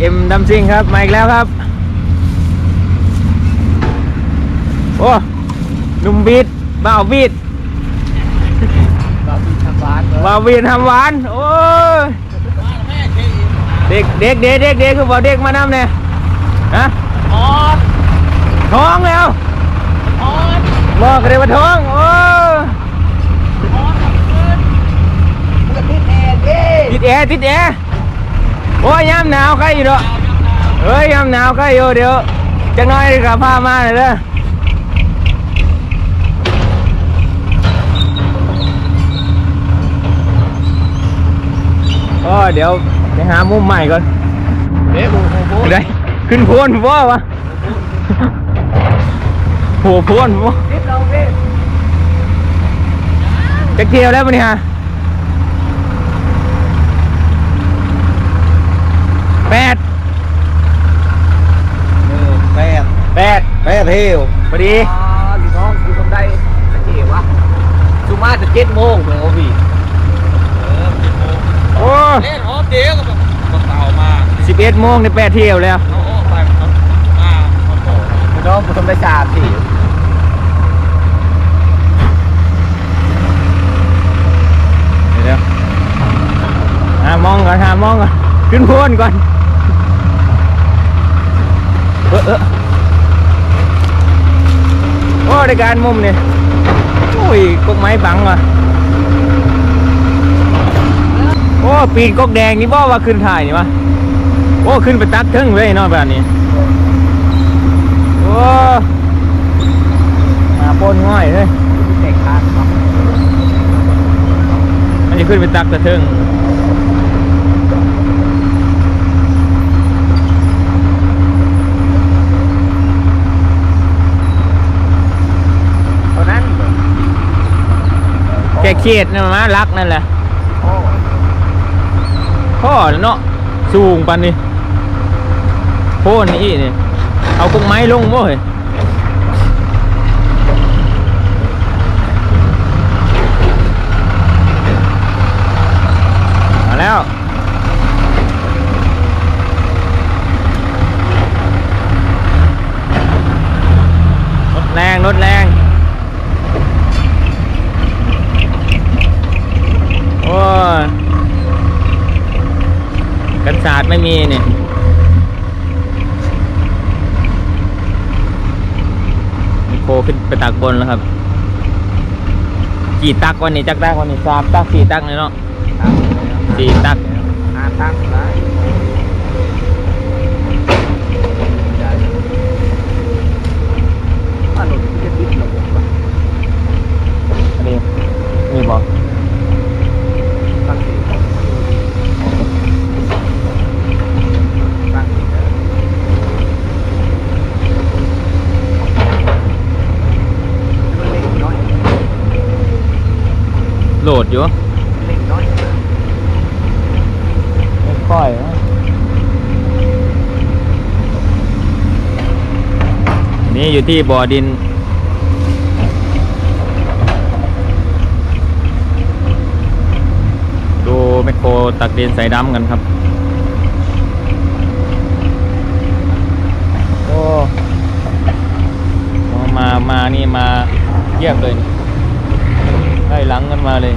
เอ็มดัมซิงครับ มาอีกแล้วครับ โอ้หนุ่มบีดบ่าวบีดเรามีทางบ้านเนอะบ่าวบีดทำหวาน โอ้ยเด็กเด็กเด็กเด็กเด็กคือบอกเด็กมานำเนี่ยฮะออดท้องแล้วออดบอกกันเลยว่าท้อง โอ้ออดกับเพื่อนมันก็ติดแอร์ดิติดแอร์ติดแอร์ โอ้ยยามหนาวใครอยู่เนาะเฮ้ยยามหนาวใครอยู่เดี๋ยวจะน้อยกับผ้ามาเลยเด้อโอ้เดี๋ยวไปหามุมใหม่ก่อนเด้บูบูบูได้ขึ้นโพนพ่อวะโหโพนพ่อติดเราดิจะเที่ยวแล้วมั้ยเนี่ยฮะแปด แปด แปด แปด เที่ยวพอดีอ๋อพี่น้องอยู่ตรงใดตะเกียวะสุมาจะเจ็ดโมงเลยโอ้พี่โอ้เล่นออฟเดียวกับกับเต่ามาสิบเอ็ดโมงในแปดเที่ยวแล้วเอาออกไปเขามาเขาโตพี่น้องกูทำได้สามสี่เดี๋ยวหามองก่อนหามองก่อนขึ้นโพนก่อนเออเออโอ้ในการมุมเนี่ยโอ้ยกกไม้บังว่ะโอ้ปีนกกแดงนี่บ่ว่าขึ้นถ่ายนี่วะโอ้ขึ้นไปตักเทึงเลยเนาะแบบนี้โอ้มาปนง่อยเลยเด็กขาดเนนจะขึ้นไปตักตะเทึง เท่านั้น แกเครียดนะมารักนั่นแหละโอ้พ่อเนาะสูงปันนี่โพ่นนี่นี่เอากุ้งไม้ลงบ่เฮ้ยมาแล้วรถแรงรถแรง โอ้ยกันศาสตร์ไม่มีเนี่ยโค ขึ้นไปตักบนแล้วครับ กี่ตักวันนี้จักตักวันนี้สามตักสี่ตักเลยเนาะสี่ตักห้าตักได้ถ้าหลุดจะติดหลง อันนี้นี่บอก ตั้งสี่ตั้งสี่แล้วมันเล็กน้อย โหลดอยู่เล็กน้อยไม่ค่อยนะนี่อยู่ที่บ่อดิน ดูแมคโครตักดินใส่ดำกันครับ โอ้ มา มา นี่มาเทียบเลยนี่ไล่หลังกันมาเลย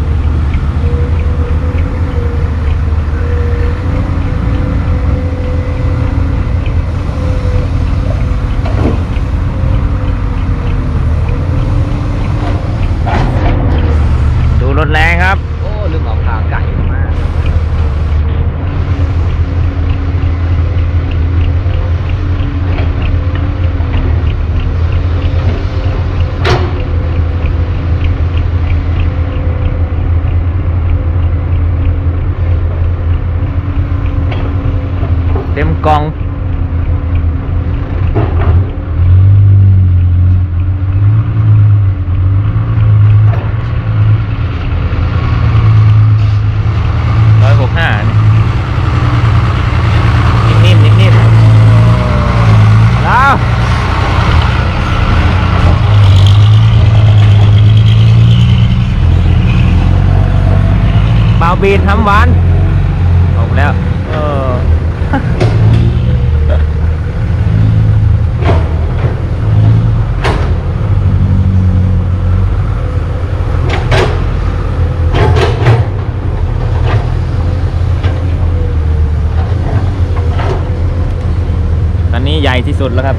ดูรถแรงครับ โอ้ลืมเอาขาไก่มา เต็ม กอง ร้อยหกห้านี่นิ่มๆนิ่มๆแล้วเบาบีนทำหวานออกแล้ว เออ ที่สุดแล้วครับ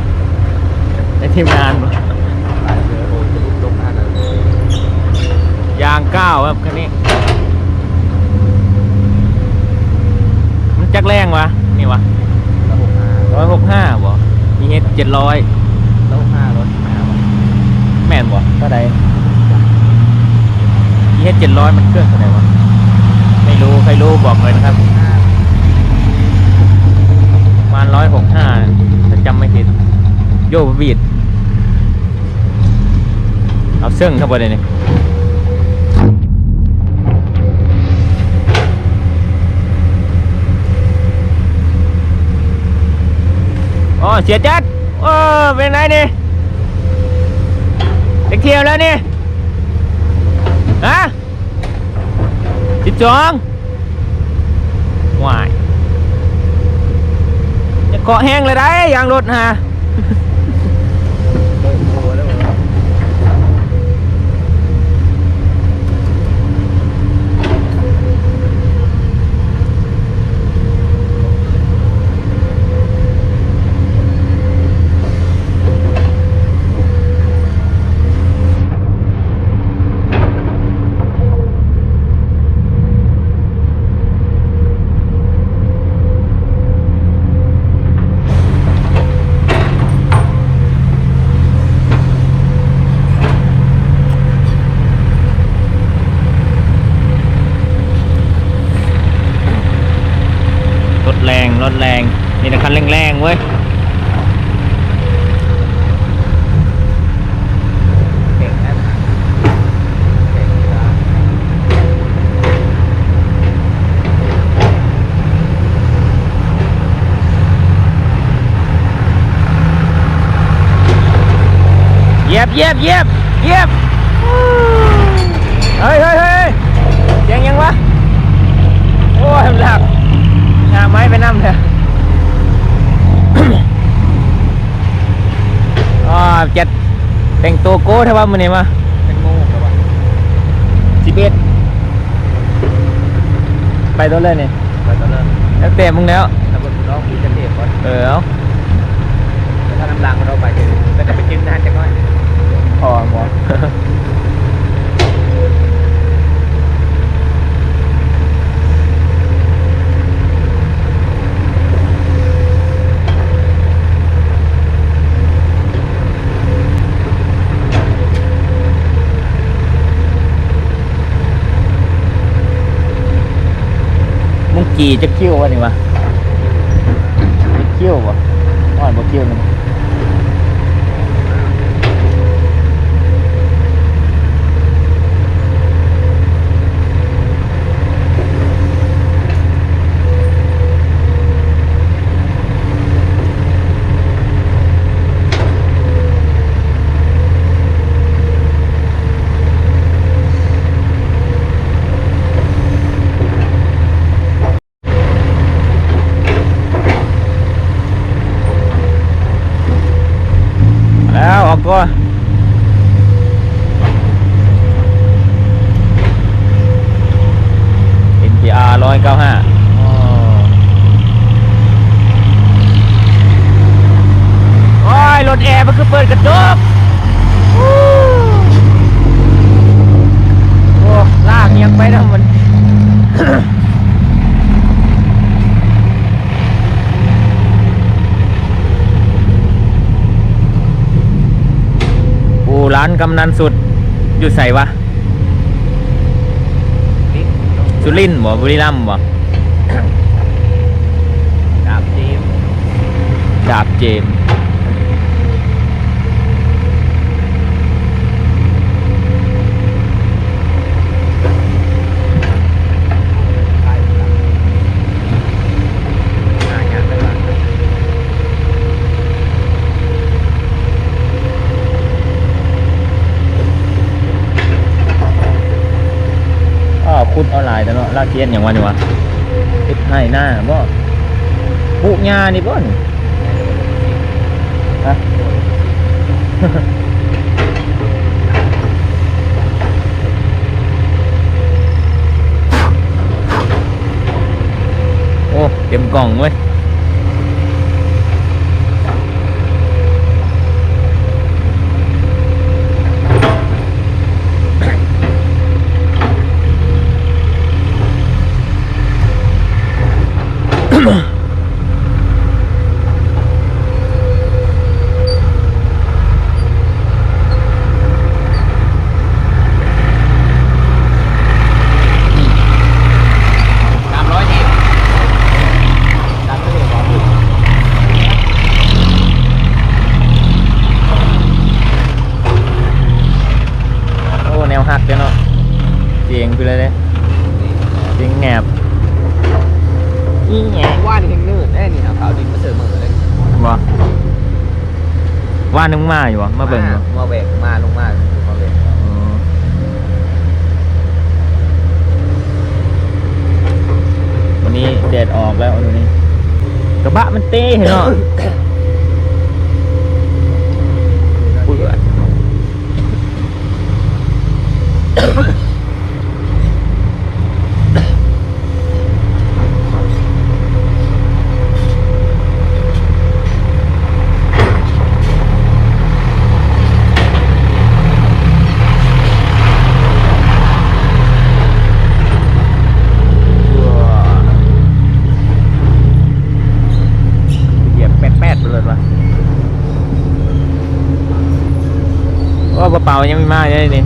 ในทีมงานหลายเดือนโอ้จะลุกลงหน้าเลยยางเก้าครับคันนี้ มันจักแรงวะ นี่วะแล้วหกห้าร้อยหกห้าบ่มีเฮดเจ็ดร้อยแล้วหกห้ารถห้าบาทแม่นบ่เท่าใดมีเฮดเจ็ดร้อยมันเครื่องเท่าไหร่วะ ไม่รู้ ใครรู้บอกเลยนะครับ ห้า ประมาณร้อยหกห้าถ้าจำไม่ผิดีดเอาเสื่องเข้าไปเลยนี่อ๋อเสียจัดโอ้เป็นไงนี่เด็กเที่ยวแล้วนี่ฮะสิบสองวายจะเกาะแห้งเลยได้ยางรถฮะ รถแรงรถแรง นี่นะคันแรงๆเว้ยเก่งนะเก่งนะยียบเยียบเยียบเยียบเฮ้ยเฮ้ยเฮ้ยยังยังวะ โอ้ยหลับ ไม้ไปนั่มเถอะอ๋อเจ็ดแต่งตัวโก้เท่าว่ามันนี่มาเป็นโม่กับว่าสิบเอ็ดไปตัวเลยนี่ไปตอนเริ่มแล้วเตะมึงแล้วแล้วก็น้องมีจะเทียบก่อนเออเอาแล้วถ้าน้ำลังเราไปเดี๋ยวแล้วก็ไปจิ้มนานจังน้อยพอหมด กี่จะคิ้ววะนี่วะจะคิ้ววะอ่อนบ่คิ้วมันแล้วออกตัว NPR ร้อยเก้าห้าโอ้ย รถแอร์มันคือเปิดกระจกวู้โอ้ลากเงียงไปนะมัน ปูร้านกำนันสุด อยู่ใส่วะนี่สุรินทร์บ่บุรีรัมย์บ่ดาบจีมดาบเจมส์ ไปหาอย่างไรบ้าง อ้อคุดออนไลน์แต่ เนาะลากเทียนอย่างวันนี้วะติดให้หน้าบ่ปุญานี่บ่นฮะโอ้เต็มกล่องเว้ย สิงแงบอีแงบ ว่านี่เฮงนื่นแน่นี่เอาขาวดินมาเสริมมือเลย บ่ ว่านึงมาอยู่บ่มาเบิ่งบ่มาแหวกมาลงมามาแหวกอ๋อวันนี้แดดออกแล้ววันนี้กระบะมันเต้เห็นเนาะเปื่อนเหยียบแป๊ดๆไปเลยวะ ว่าเปล่าๆยังไม่มาเลยนี่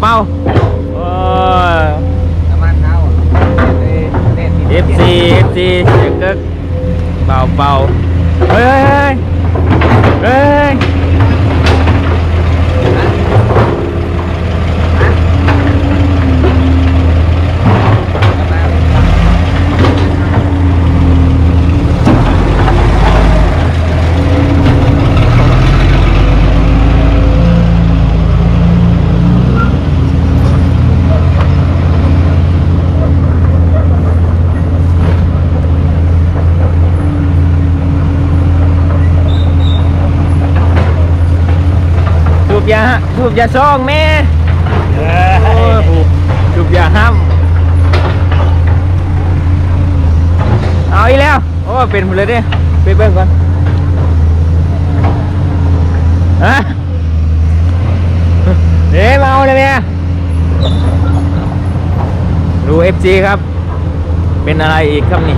เบาเบาๆโอ้ย น้ำมันเท้าเล่นเล่น FC FC เสียงกึกเบาเบาๆเฮ้ยเฮ้ยเฮ้ยสูบ ยาสูบยาซองแม่โอ้ยสูบยาห้ำเอาอีกแล้ว โอ้เป็นหมดเลยเด้ไปเบิ่งก่อนฮะเดี๋ยวมาเอาเลยเนี่ยดู FG ครับ เป็นอะไรอีกครับนี่